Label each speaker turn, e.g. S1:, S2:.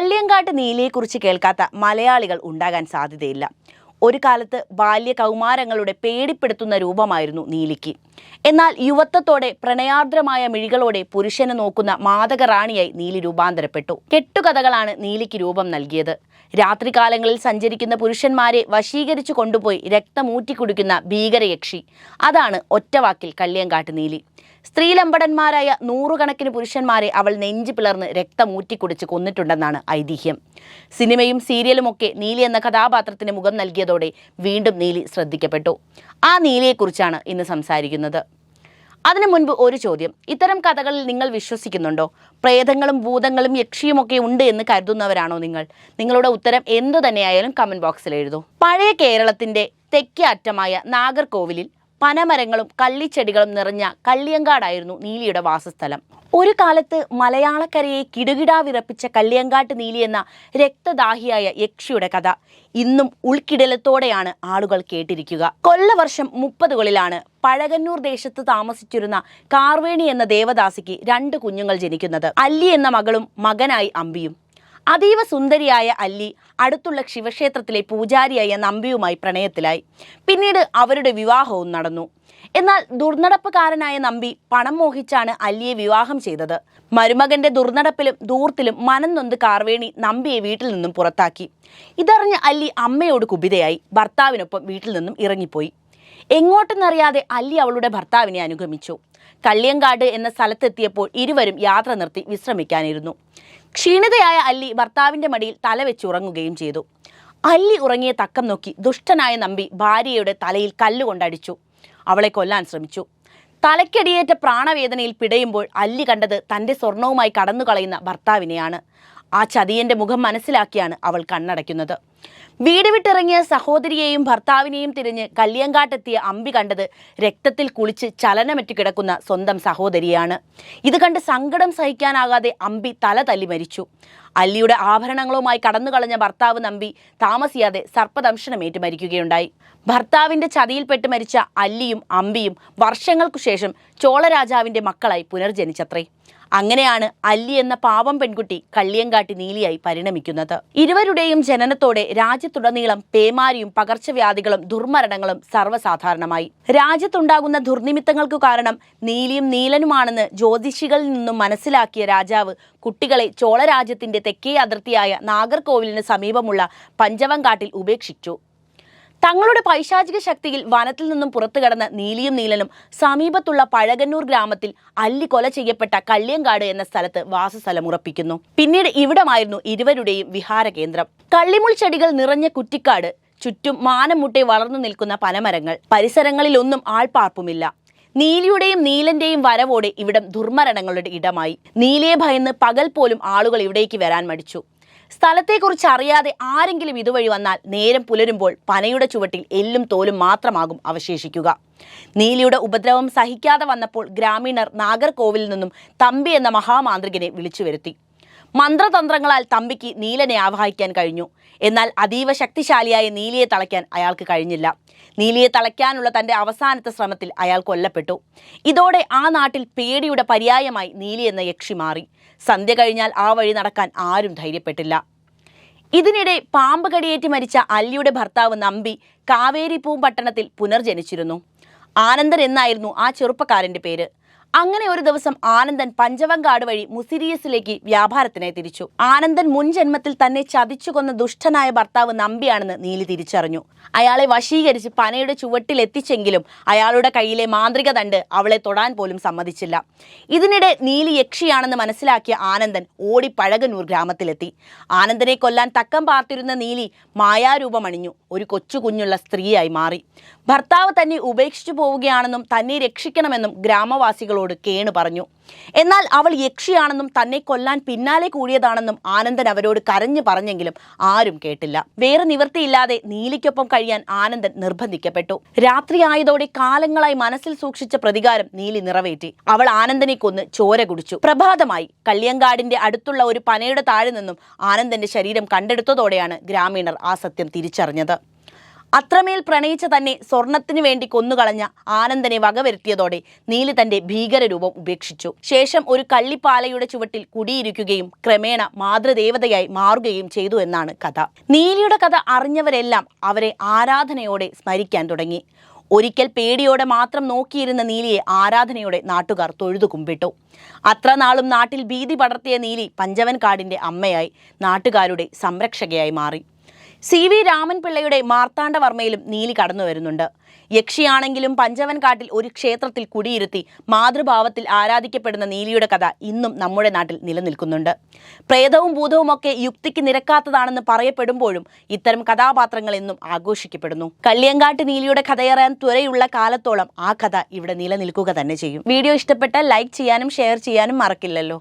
S1: കള്ളിയങ്കാട്ട് നീലിയെക്കുറിച്ച് കേൾക്കാത്ത മലയാളികൾ ഉണ്ടാകാൻ സാധ്യതയില്ല. ഒരു കാലത്ത് ബാല്യ കൗമാരങ്ങളുടെ പേടിപ്പെടുത്തുന്ന രൂപമായിരുന്നു നീലിക്ക്. എന്നാൽ യുവത്വത്തോടെ പ്രണയാർദ്രമായ മിഴികളോടെ പുരുഷനെ നോക്കുന്ന മാതക റാണിയായി നീലി രൂപാന്തരപ്പെട്ടു. കെട്ടുകഥകളാണ് നീലിക്ക് രൂപം നൽകിയത്. രാത്രികാലങ്ങളിൽ സഞ്ചരിക്കുന്ന പുരുഷന്മാരെ വശീകരിച്ചു കൊണ്ടുപോയി രക്തമൂറ്റിക്കുടിക്കുന്ന ഭീകരയക്ഷി. അതാണ് ഒറ്റവാക്കിൽ കള്ളിയങ്കാട്ട് നീലി. സ്ത്രീലമ്പടന്മാരായ നൂറുകണക്കിന് പുരുഷന്മാരെ അവൾ നെഞ്ചു പിളർന്ന് രക്തം രക്തമൂറ്റിക്കുടിച്ച് കൊന്നിട്ടുണ്ടെന്നാണ് ഐതിഹ്യം. സിനിമയും സീരിയലും ഒക്കെ നീലി എന്ന കഥാപാത്രത്തിന് മുഖം നൽകിയതോടെ വീണ്ടും നീലി ശ്രദ്ധിക്കപ്പെട്ടു. ആ നീലിയെക്കുറിച്ചാണ് ഇന്ന് സംസാരിക്കുന്നത്. അതിനു മുൻപ് ഒരു ചോദ്യം. ഇത്തരം കഥകളിൽ നിങ്ങൾ വിശ്വസിക്കുന്നുണ്ടോ? പ്രേതങ്ങളും ഭൂതങ്ങളും യക്ഷിയുമൊക്കെ ഉണ്ട് എന്ന് കരുതുന്നവരാണോ നിങ്ങൾ? നിങ്ങളുടെ ഉത്തരം എന്തു തന്നെയായാലും കമന്റ് ബോക്സിൽ എഴുതൂ. പഴയ കേരളത്തിന്റെ തെക്കേ അറ്റമായ നാഗർകോവിലിൽ പനമരങ്ങളും കള്ളിച്ചെടികളും നിറഞ്ഞ കള്ളിയങ്കാടായിരുന്നു നീലിയുടെ വാസസ്ഥലം. ഒരു കാലത്ത് മലയാളക്കരയെ കിടുകിടാ വിറപ്പിച്ച കള്ളിയങ്കാട്ട് നീലി എന്ന രക്തദാഹിയായ യക്ഷിയുടെ കഥ ഇന്നും ഉൾക്കിടലത്തോടെയാണ് ആളുകൾ കേട്ടിരിക്കുക. കൊല്ലവർഷം മുപ്പതുകളിലാണ് പഴകന്നൂർ ദേശത്ത് താമസിച്ചിരുന്ന കാർവേണി എന്ന ദേവദാസിക്ക് രണ്ട് കുഞ്ഞുങ്ങൾ ജനിക്കുന്നത്. അല്ലി എന്ന മകളും മകനായി അമ്പിയും. അതീവ സുന്ദരിയായ അല്ലി അടുത്തുള്ള ശിവക്ഷേത്രത്തിലെ പൂജാരിയായ നമ്പിയുമായി പ്രണയത്തിലായി. പിന്നീട് അവരുടെ വിവാഹവും നടന്നു. എന്നാൽ ദുർനടപ്പുകാരനായ നമ്പി പണം മോഹിച്ചാണ് അല്ലിയെ വിവാഹം ചെയ്തത്. മരുമകന്റെ ദുർനടപ്പിലും ദൂർത്തിലും മനം നൊന്ത് കാർവേണി നമ്പിയെ വീട്ടിൽ നിന്നും പുറത്താക്കി. ഇതറിഞ്ഞ് അല്ലി അമ്മയോട് കുപിതയായി. ഭർത്താവിനൊപ്പം വീട്ടിൽ നിന്നും ഇറങ്ങിപ്പോയി. എങ്ങോട്ടെന്നറിയാതെ അല്ലി അവളുടെ ഭർത്താവിനെ അനുഗമിച്ചു. കള്ളിയങ്കാട് എന്ന സ്ഥലത്തെത്തിയപ്പോൾ ഇരുവരും യാത്ര നിർത്തി വിശ്രമിക്കാനിരുന്നു. ക്ഷീണിതയായ അല്ലി ഭർത്താവിന്റെ മടിയിൽ തലവെച്ച് ഉറങ്ങുകയും ചെയ്തു. അല്ലി ഉറങ്ങിയ തക്കം നോക്കി ദുഷ്ടനായ നമ്പി ഭാര്യയുടെ തലയിൽ കല്ലുകൊണ്ടടിച്ചു. അവളെ കൊല്ലാൻ ശ്രമിച്ചു. തലയ്ക്കടിയേറ്റ പ്രാണവേദനയിൽ പിടയുമ്പോൾ അല്ലി കണ്ടത് തന്റെ സ്വർണവുമായി കടന്നു കളയുന്ന ഭർത്താവിനെയാണ്. ആ ചതിയന്റെ മുഖം മനസ്സിലാക്കിയാണ് അവൾ കണ്ണടയ്ക്കുന്നത്. വീട് വിട്ടിറങ്ങിയ സഹോദരിയെയും ഭർത്താവിനെയും തിരിഞ്ഞ് കല്ലിയങ്കാട്ടെത്തിയ അമ്പി കണ്ടത് രക്തത്തിൽ കുളിച്ച് ചലനമറ്റു കിടക്കുന്ന സ്വന്തം സഹോദരിയാണ്. ഇത് കണ്ട് സങ്കടം സഹിക്കാനാകാതെ അമ്പി തല തല്ലി മരിച്ചു. അല്ലിയുടെ ആഭരണങ്ങളുമായി കടന്നു കളഞ്ഞ ഭർത്താവ് നമ്പി താമസിയാതെ സർപ്പദംശനമേറ്റ് മരിക്കുകയുണ്ടായി. ഭർത്താവിന്റെ ചതിയിൽപ്പെട്ട് മരിച്ച അല്ലിയും അമ്പിയും വർഷങ്ങൾക്കു ശേഷം ചോളരാജാവിന്റെ മക്കളായി പുനർജനിച്ചത്രേ. അങ്ങനെയാണ് അല്ലി എന്ന പാവം പെൺകുട്ടി കള്ളിയങ്കാട്ടി നീലിയായി പരിണമിക്കുന്നത്. ഇരുവരുടെയും ജനനത്തോടെ രാജ്യത്തുടനീളം പേമാരിയും പകർച്ചവ്യാധികളും ദുർമരണങ്ങളും സർവസാധാരണമായി. രാജ്യത്തുണ്ടാകുന്ന ദുർനിമിത്തങ്ങൾക്കു കാരണം നീലിയും നീലനുമാണെന്ന് ജ്യോതിഷികളിൽ നിന്നും മനസ്സിലാക്കിയ രാജാവ് കുട്ടികളെ ചോളരാജ്യത്തിന്റെ തെക്കേ അതിർത്തിയായ നാഗർകോവിലിന് സമീപമുള്ള പഞ്ചവങ്കാട്ടിൽ ഉപേക്ഷിച്ചു. തങ്ങളുടെ പൈശാചിക ശക്തിയിൽ വനത്തിൽ നിന്നും പുറത്തു കടന്ന നീലിയും നീലനും സമീപത്തുള്ള പഴകന്നൂർ ഗ്രാമത്തിൽ അല്ലി കൊല ചെയ്യപ്പെട്ട കള്ളിയങ്കാട് എന്ന സ്ഥലത്ത് വാസസ്ഥലം ഉറപ്പിക്കുന്നു. പിന്നീട് ഇവിടമായിരുന്നു ഇരുവരുടെയും വിഹാര കേന്ദ്രം. കള്ളിമുൾ ചെടികൾ നിറഞ്ഞ കുറ്റിക്കാട് ചുറ്റും മാനമുട്ടെ വളർന്നു നിൽക്കുന്ന പനമരങ്ങൾ. പരിസരങ്ങളിലൊന്നും ആൾപ്പാർപ്പുമില്ല. നീലിയുടെയും നീലന്റെയും വരവോടെ ഇവിടം ദുർമരണങ്ങളുടെ ഇടമായി. നീലിയെ ഭയന്ന് പകൽ പോലും ആളുകൾ ഇവിടേക്ക് വരാൻ മടിച്ചു. സ്ഥലത്തെക്കുറിച്ച് അറിയാതെ ആരെങ്കിലും ഇതുവഴി വന്നാൽ നേരം പുലരുമ്പോൾ പനയുടെ ചുവട്ടിൽ എല്ലും തോലും മാത്രമാകും അവശേഷിക്കുക. നീലിയുടെ ഉപദ്രവം സഹിക്കാതെ വന്നപ്പോൾ ഗ്രാമീണർ നാഗർകോവിലിൽ നിന്നും തമ്പി എന്ന മഹാമാന്ത്രികനെ വിളിച്ചു വരുത്തി മന്ത്രതന്ത്രങ്ങളാൽ തമ്പിക്ക് നീലനെ ആവാഹിക്കാൻ കഴിഞ്ഞു. എന്നാൽ അതീവ ശക്തിശാലിയായ നീലിയെ തളയ്ക്കാൻ അയാൾക്ക് കഴിഞ്ഞില്ല. നീലിയെ തളയ്ക്കാനുള്ള തന്റെ അവസാനത്തെ ശ്രമത്തിൽ അയാൾ കൊല്ലപ്പെട്ടു. ഇതോടെ ആ നാട്ടിൽ പേടിയുടെ പര്യായമായി നീലി എന്ന യക്ഷി മാറി. സന്ധ്യ കഴിഞ്ഞാൽ ആ വഴി നടക്കാൻ ആരും ധൈര്യപ്പെട്ടില്ല. ഇതിനിടെ പാമ്പ് കടിയേറ്റ് മരിച്ച അല്ലിയുടെ ഭർത്താവ് നമ്പി കാവേരിപ്പൂം പട്ടണത്തിൽ പുനർജനിച്ചിരുന്നു. ആനന്ദൻ എന്നായിരുന്നു ആ ചെറുപ്പക്കാരന്റെ പേര്. അങ്ങനെ ഒരു ദിവസം ആനന്ദൻ പഞ്ചവങ്കാട് വഴി മുസിരിയസിലേക്ക് വ്യാപാരത്തിനായി തിരിച്ചു. ആനന്ദൻ മുൻ ജന്മത്തിൽ തന്നെ ചതിച്ചു കൊന്ന ദുഷ്ടനായ ഭർത്താവ് നമ്പിയാണെന്ന് നീലി തിരിച്ചറിഞ്ഞു. അയാളെ വശീകരിച്ച് പനയുടെ ചുവട്ടിൽ എത്തിച്ചെങ്കിലും അയാളുടെ കയ്യിലെ മാന്ത്രിക തണ്ട് അവളെ തൊടാൻ പോലും സമ്മതിച്ചില്ല. ഇതിനിടെ നീലി യക്ഷിയാണെന്ന് മനസ്സിലാക്കിയ ആനന്ദൻ ഓടി പഴകന്നൂർ ഗ്രാമത്തിലെത്തി. ആനന്ദനെ കൊല്ലാൻ തക്കം പാർത്തിരുന്ന നീലി മായാരൂപമണിഞ്ഞു. ഒരു കൊച്ചു കുഞ്ഞുള്ള സ്ത്രീയായി മാറി. ഭർത്താവ് തന്നെ ഉപേക്ഷിച്ചു പോവുകയാണെന്നും തന്നെ രക്ഷിക്കണമെന്നും ഗ്രാമവാസികളോട് കേണു പറഞ്ഞു. എന്നാൽ അവൾ യക്ഷിയാണെന്നും തന്നെ കൊല്ലാൻ പിന്നാലെ കൂടിയതാണെന്നും ആനന്ദൻ അവരോട് കരഞ്ഞു പറഞ്ഞെങ്കിലും ആരും കേട്ടില്ല. വേറെ നിവൃത്തിയില്ലാതെ നീലിക്കൊപ്പം കഴിയാൻ ആനന്ദൻ നിർബന്ധിക്കപ്പെട്ടു. രാത്രിയായതോടെ കാലങ്ങളായി മനസ്സിൽ സൂക്ഷിച്ച പ്രതികാരം നീലി നിറവേറ്റി. അവൾ ആനന്ദനെ കൊന്ന് ചോര കുടിച്ചു. പ്രഭാതമായി കള്ളിയങ്കാടിന്റെ അടുത്തുള്ള ഒരു പനയുടെ താഴെ നിന്നും ആനന്ദന്റെ ശരീരം കണ്ടെടുത്തതോടെയാണ് ഗ്രാമീണർ ആ സത്യം തിരിച്ചറിഞ്ഞത്. അത്രമേൽ പ്രണയിച്ച തന്നെ സ്വർണത്തിനു വേണ്ടി കൊന്നുകളഞ്ഞ ആനന്ദനെ വകവരുത്തിയതോടെ നീലി തന്റെ ഭീകരരൂപം ഉപേക്ഷിച്ചു. ശേഷം ഒരു കള്ളിപ്പാലയുടെ ചുവട്ടിൽ കുടിയിരിക്കുകയും ക്രമേണ മാതൃദേവതയായി മാറുകയും ചെയ്തു എന്നാണ് കഥ. നീലിയുടെ കഥ അറിഞ്ഞവരെല്ലാം അവരെ ആരാധനയോടെ സ്മരിക്കാൻ തുടങ്ങി. ഒരിക്കൽ പേടിയോടെ മാത്രം നോക്കിയിരുന്ന നീലിയെ ആരാധനയോടെ നാട്ടുകാർ തൊഴുതു കുമ്പിട്ടു. അത്ര നാളും നാട്ടിൽ ഭീതി പടർത്തിയ നീലി പഞ്ചവൻ കാടിന്റെ അമ്മയായി നാട്ടുകാരുടെ സംരക്ഷകയായി മാറി. സി വി രാമൻപിള്ളയുടെ മാർത്താണ്ഡവർമ്മയിലും നീലി കടന്നു വരുന്നുണ്ട്. യക്ഷിയാണെങ്കിലും പഞ്ചവൻകാട്ടിൽ ഒരു ക്ഷേത്രത്തിൽ കുടിയിരുത്തി മാതൃഭാവത്തിൽ ആരാധിക്കപ്പെടുന്ന നീലിയുടെ കഥ ഇന്നും നമ്മുടെ നാട്ടിൽ നിലനിൽക്കുന്നുണ്ട്. പ്രേതവും ഭൂതവുമൊക്കെ യുക്തിക്ക് നിരക്കാത്തതാണെന്ന് പറയപ്പെടുമ്പോഴും ഇത്തരം കഥാപാത്രങ്ങൾ എന്നും ആഘോഷിക്കപ്പെടുന്നു. കള്ളിയങ്കാട്ട് നീലിയുടെ കഥയറിയാൻ ത്വരയുള്ള കാലത്തോളം ആ കഥ ഇവിടെ നിലനിൽക്കുക തന്നെ ചെയ്യും. വീഡിയോ ഇഷ്ടപ്പെട്ടാൽ ലൈക്ക് ചെയ്യാനും ഷെയർ ചെയ്യാനും മറക്കില്ലല്ലോ.